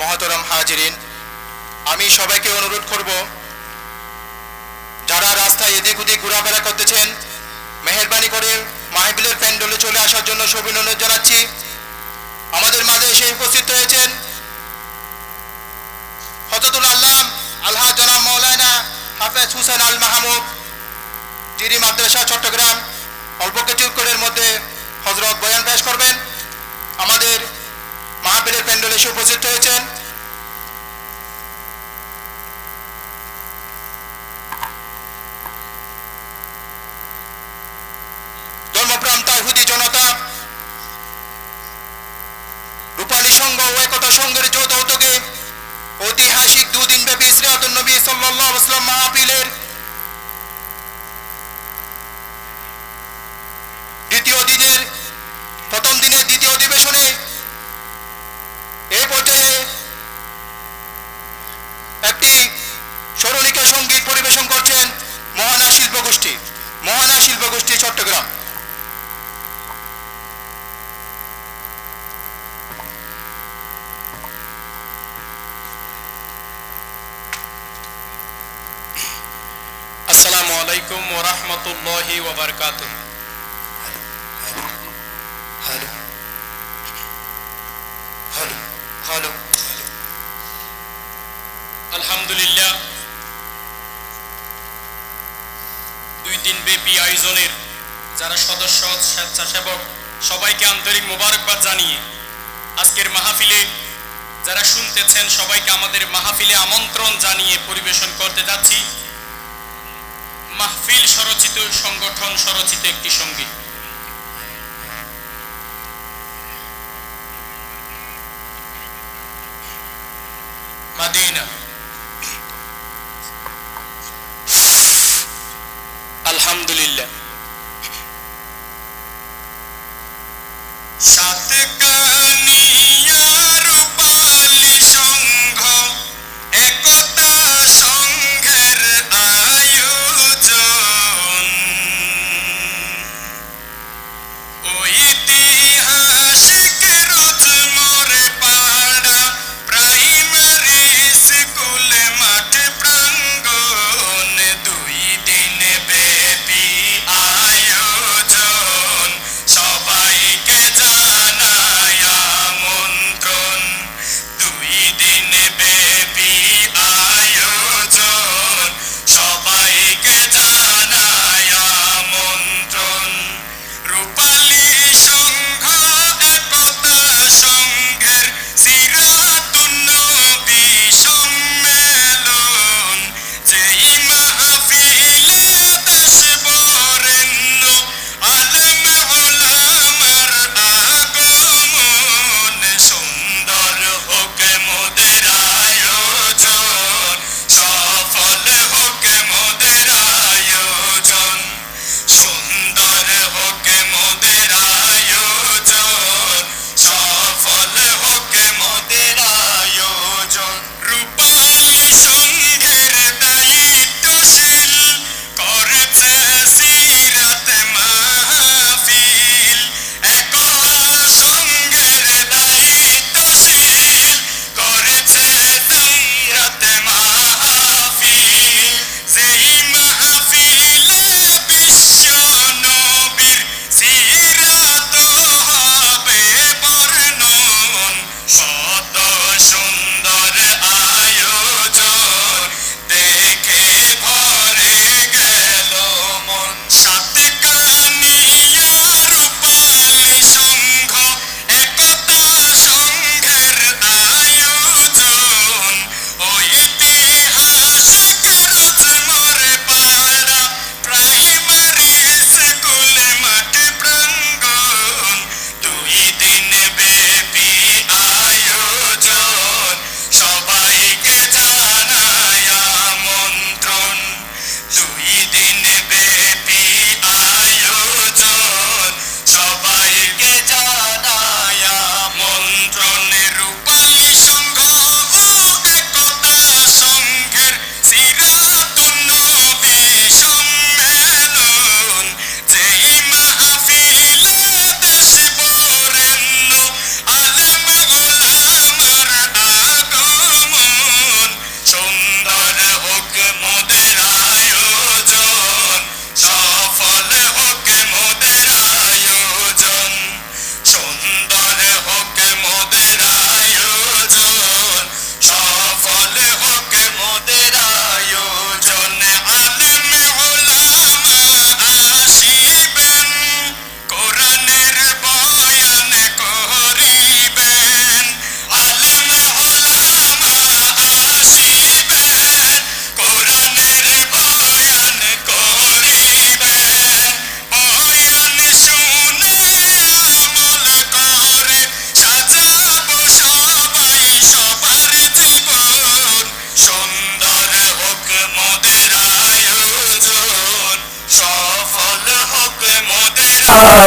মহতরম হাজিরিন, আমি সবাইকে অনুরোধ করব, যারা রাস্তায় এদিক ওদিক ঘোরাফেরা করতেছেন, মেহরবানি করে মাহবিলের প্যান্ডলে চলে আসার জন্য অভিনন্দন জানাচ্ছি। আমাদের মাঝে এসে উপস্থিত হয়েছেন হজরতুল আল্লাহ আল্লাহ জনাব মৌলানা হাফেজ হুসেন আল মাহমুদ জিরি মাদ্রাসা, চট্টগ্রাম, অল্প কিছুক্ষণের মধ্যে হজরত বয়ান পেশ করবেন। আমাদের মাহফিলের প্যান্ডেলে এসে উপস্থিত হয়েছেন সাল্লাল্লাহু আলাইহি ওয়াসাল্লাম মাহফিলের আসসালামু আলাইকুম ওয়া রাহমাতুল্লাহি ওয়া বারাকাতুহু। হ্যালো। হ্যালো। হ্যালো। আলহামদুলিল্লাহ। দুই দিন ব্যাপী আয়োজনের যারা সদস্য স্বেচ্ছাসেবক সবাইকে আন্তরিক মোবারকবাদ জানিয়ে আজকের মাহফিলে যারা শুনতেছেন সবাইকে আমাদের মাহফিলে আমন্ত্রণ জানিয়ে পরিবেশন করতে যাচ্ছি। মাহফিল স্বরচিত সংগঠন স্বরচিত একটি সংগীত। মাদিনা। আলহামদুলিল্লাহ। সাত কানিয়ার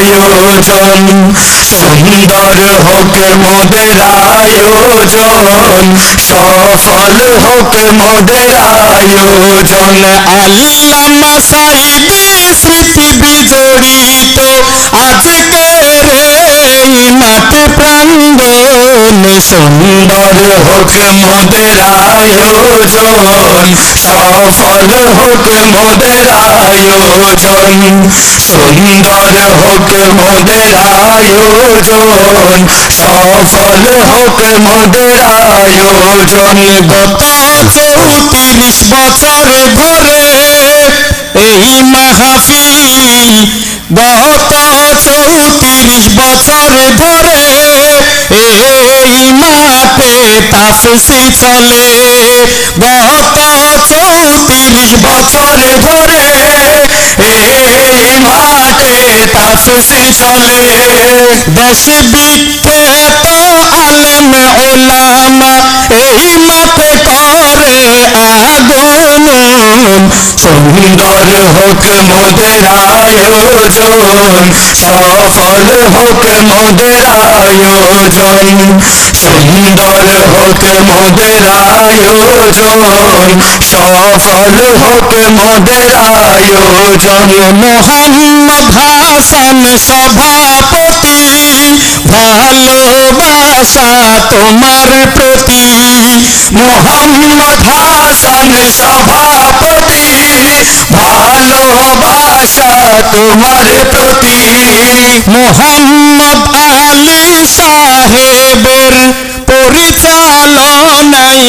আয়োজন সুন্দর হোক মোদের আয়োজন সফল হোক মোদের আয়োজন। আল্লাহ সাইদি স্মৃতি বিজড়িত আজকের সুন্দর হোক মোদের আয়োজন। সফল হোক মোদের আয়োজন। সুন্দর হোক মোদের আয়োজন। সফল হোক মোদের আয়োজন। গত চৌত্রিশ বছর ধরে এই মাহফিল গত তাফসির চলে গত চৌত্রিশ বছর ধরে এই মাঠে তাফসির চলে দেশ বিখ্যাত আলেম ওলামা এই মাঠে করে আগমন সুন্দর হোক মোদের আয়োজন সফল হোক মোদের আয়োজন সুন্দর হোক মোদের আয়োজন সফল হোক মোদের আয়োজন মোহাম্মদ হাসান সভাপতি ভালোবাসা তোমার প্রতি মোহাম্মদ হাসান সভাপতি ভালোবাসা তোমার প্রতি। মোহাম্মদ আলী সাহেবের পরিচালনায়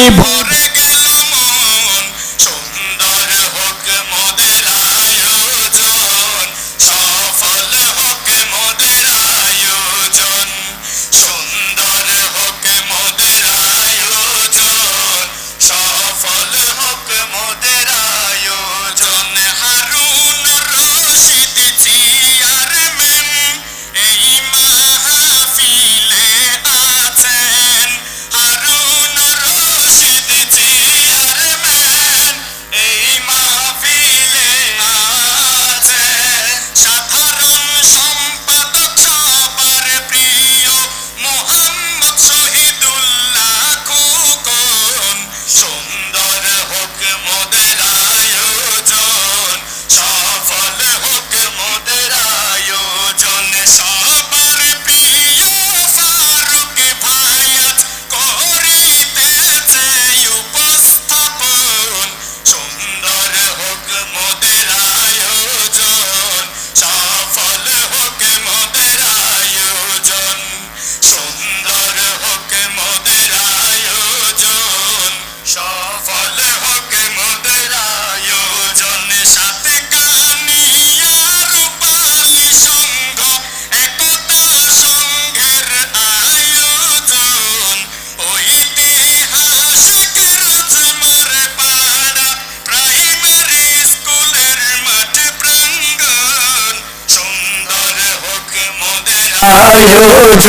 ojjon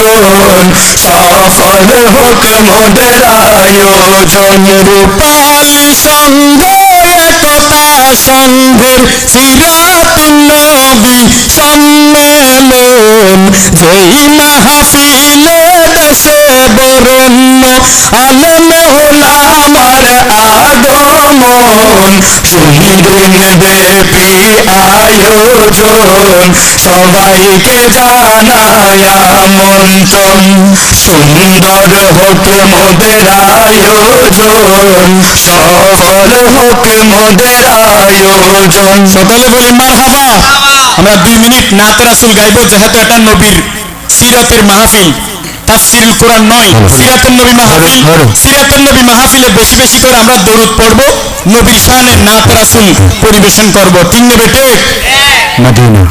faragott a derájon Pászandur, a pászandur, fiát a nábi, সম্মেলন যেই মাহফিলে দেশে বরেণ্য আলেম ওলামার আগমন সুদিন ব্যাপী আয়োজন, সবাইকে জানায় আমন্ত্রণ। সুন্দর হোক মোদের আয়োজন সকলে বলি মারহাবা আমরা দুই মিনিট নাত রাসুল গাইব যেহেতু এটা নবীর সিরাতের মাহফিল। তাফসিরুল কোরআন নয় সিরাতুল নবী মাহফিল। নবী মাহফিলে বেশি বেশি করে আমরা দরুদ পড়ব নবীর শানে নাত রাসুল পরিবেশন করব। তিন বেটে মদিনা।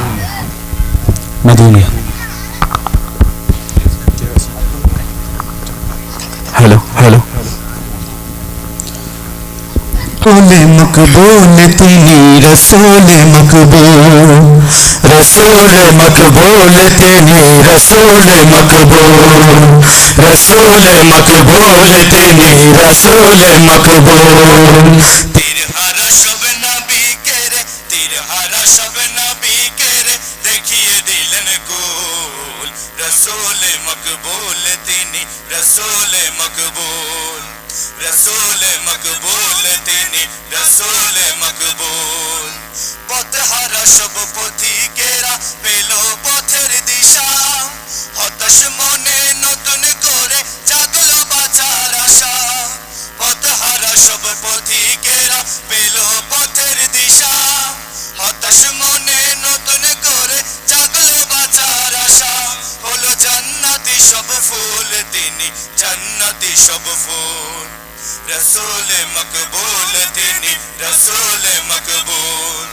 মদিনা। Hello hello. रसूल मकबूल तेरी रसूल मकबूल। रसूल मकबूल तेरी रसूल मकबूल। रसूल मकबूल तेरी रसूल मकबूल। तेरे हर शब नबी कह रे तेरे हर शब नबी कह रे देखिए दिलन गोल। रसूल मकबूल तेनी रसूल मकबूल। রসুল মকবুল তিনি রসুল মকবুল পথহারা সব পথিকেরা পেল পথের দিশা হতাশ মনে নতুন করে জাগলো বাঁচার আশা পথহারা সব পথিকেরা পেল পথের দিশা হতাশ মনে নতুন করে জাগলো বাঁচার আশা হলো জান্নাতি সব ফুল তিনি জান্নাতি সব ফুল রসুল মকবুল তিনি রসুল মকবুল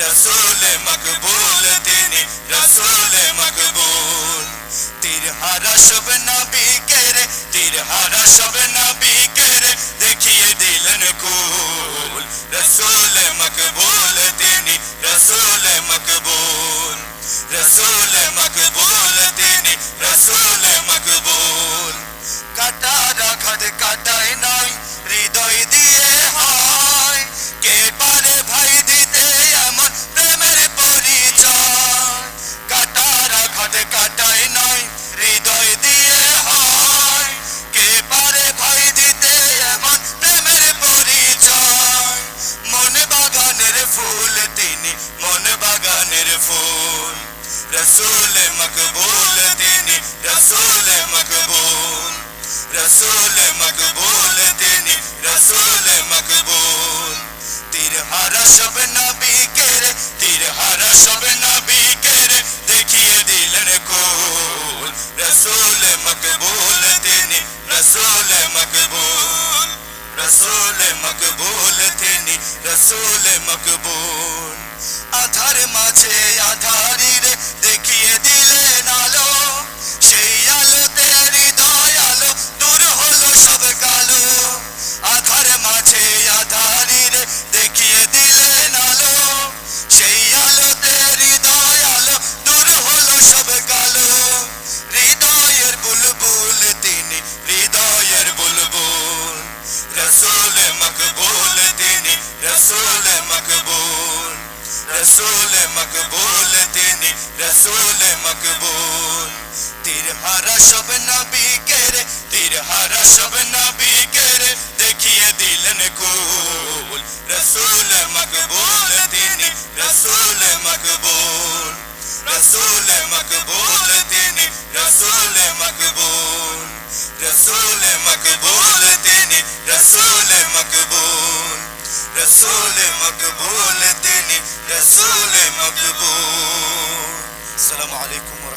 রসুল মকবুল তিনি রসুল মকবুল তীর হারা সব নবী কেরে তীর হারা সব নবী কেরে দেখিয়ে দিলেন কুল রসুল মকবুল তিনি রসুল মকবুল রসুল মকবুল তিনি রসুল মকবুল কাটারা ঘাট কাটায় নয় রসুল মকবুল। আধার মাঝে আধারি দেখিয়ে নবী কেরে দেখিয়ে দিলেন কুল রসুল মকবুল তিনি রসুল মকবুল রসুল মকবুল তিনি রসুল মকবুল রসুল মকবুল তিনি রসুল মকবুল রসুল মকবুল তিনি রসুল মকবুল আসসালামু আলাইকুম ওয়া